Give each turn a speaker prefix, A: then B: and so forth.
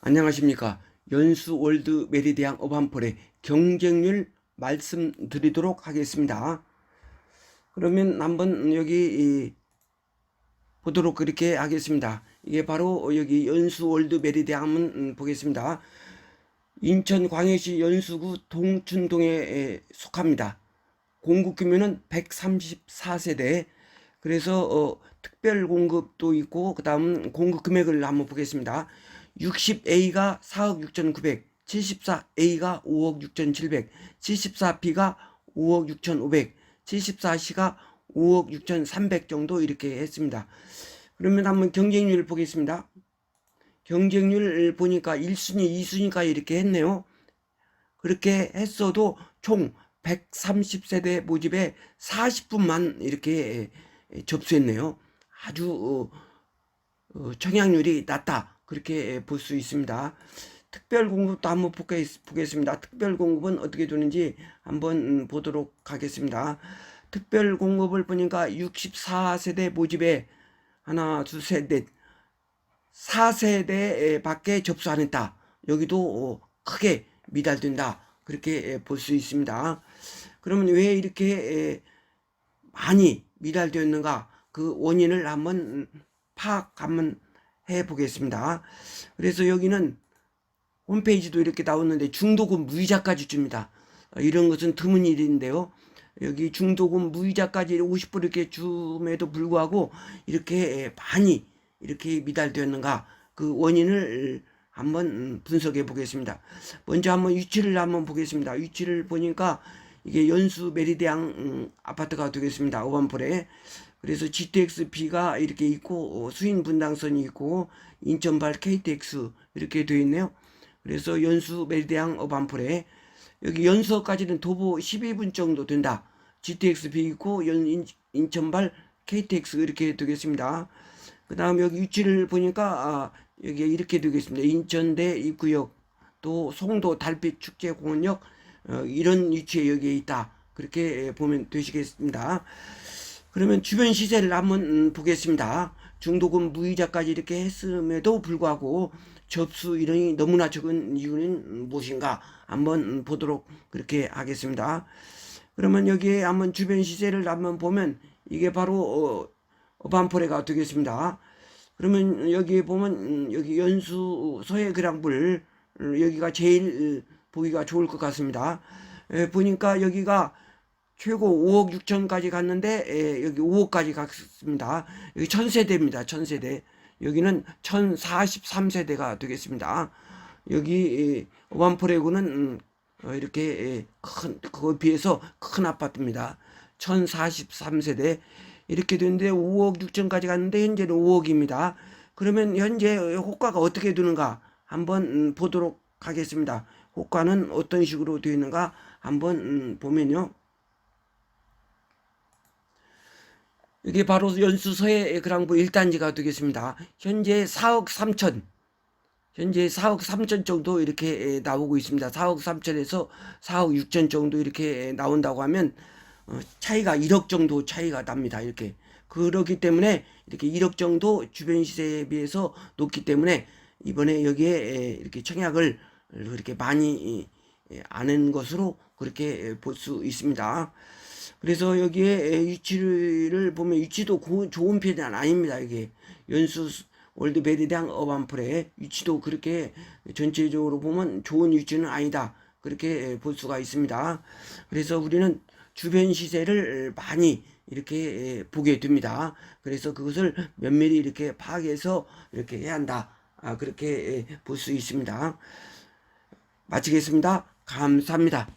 A: 안녕하십니까. 연수 월드 메리디앙 어반폴의 경쟁률 말씀드리도록 하겠습니다. 그러면 한번 여기 이 보도록 그렇게 하겠습니다. 이게 바로 여기 연수 월드 메리디앙 한번 음, 보겠습니다. 인천 광해시 연수구 동춘동에 에, 속합니다. 공급 규모는 134세대. 그래서 어, 특별 공급도 있고 그다음 공급 금액을 한번 보겠습니다. 60A가 4억 6,900, 74A가 5억 6,700, 74B가 5억 6,500, 74C가 5억 6,300 정도 이렇게 했습니다. 그러면 한번 경쟁률 보겠습니다. 경쟁률 보니까 1순위, 2순위가 이렇게 했네요. 그렇게 했어도 총 130세대 모집에 40분만 이렇게 접수했네요. 아주 어, 어, 청약률이 낮다. 그렇게 볼 수 있습니다. 특별 공급도 한번 보겠- 보겠습니다. 특별 공급은 어떻게 되는지 한번 음, 보도록 하겠습니다. 특별 공급을 보니까 64세대 모집에 하나, 둘, 셋, 넷, 4세대 밖에 접수 안 했다. 여기도 어, 크게 미달된다. 그렇게 볼 수 있습니다. 그러면 왜 이렇게 에, 많이 미달되었는가? 그 원인을 한번 파악 한번 해 보겠습니다. 그래서 여기는 홈페이지도 이렇게 나오는데 중도금 무이자까지 줍니다. 어, 이런 것은 드문 일인데요. 여기 중도금 무이자까지 50% 이렇게 줌에도 불구하고 이렇게 많이 이렇게 미달되었는가 그 원인을 한번 분석해 보겠습니다. 먼저 한번 위치를 한번 보겠습니다. 위치를 보니까 이게 연수 메리디앙 음, 아파트가 되겠습니다. 오반폴에. 그래서 GTX-B가 이렇게 있고 어, 수인 분당선이 있고 인천발 KTX 이렇게 되어 있네요. 그래서 연수 메리디앙 어반폴에 여기 연수까지는 도보 12분 정도 된다. GTX-B 있고 연, 인, 인천발 KTX 이렇게 되겠습니다. 그 다음 여기 위치를 보니까 아, 여기 이렇게 되겠습니다. 인천대 입구역 또 송도 달빛 축제공원역 어, 이런 위치에 여기에 있다. 그렇게 보면 되시겠습니다. 그러면 주변 시세를 한번 음, 보겠습니다. 중도금 무이자까지 이렇게 했음에도 불구하고 접수 인원이 너무나 적은 이유는 무엇인가 한번 음, 보도록 그렇게 하겠습니다. 그러면 여기에 한번 주변 시세를 한번 보면 이게 바로 어, 어반포레가 되겠습니다. 그러면 여기 보면 음, 여기 연수 서해 그랑불 음, 여기가 제일 어, 보기가 좋을 것 같습니다. 에, 보니까 여기가 최고 5억 6천까지 갔는데 에, 여기 5억까지 갔습니다. 여기 천세대입니다. 천세대. 여기는 1043세대가 되겠습니다. 여기 오반포레구는 음, 어, 이렇게 에, 큰 그거에 비해서 큰 아파트입니다. 1043세대 이렇게 되는데 5억 6천까지 갔는데 현재는 5억입니다. 그러면 현재 호가가 어떻게 되는가 한번 음, 보도록 하겠습니다. 호가는 어떤 식으로 되어 있는가 한번 음, 보면요. 이게 바로 연수서의 그랑부 1단지가 되겠습니다. 현재 4억 3천, 현재 4억 3천 정도 이렇게 나오고 있습니다. 4억 3천에서 4억 6천 정도 이렇게 나온다고 하면 어, 차이가 1억 정도 차이가 납니다. 이렇게. 그렇기 때문에 이렇게 1억 정도 주변 시세에 비해서 높기 때문에 이번에 여기에 이렇게 청약을 그렇게 많이 아는 것으로 그렇게 볼 수 있습니다. 그래서 여기에 위치를 보면 위치도 고, 좋은 편은 아닙니다. 이게 연수 월드 베리당 어반플의 위치도 그렇게 전체적으로 보면 좋은 위치는 아니다. 그렇게 볼 수가 있습니다. 그래서 우리는 주변 시세를 많이 이렇게 보게 됩니다. 그래서 그것을 면밀히 이렇게 파악해서 이렇게 해야 한다. 아, 그렇게 볼 수 있습니다. 마치겠습니다. 감사합니다.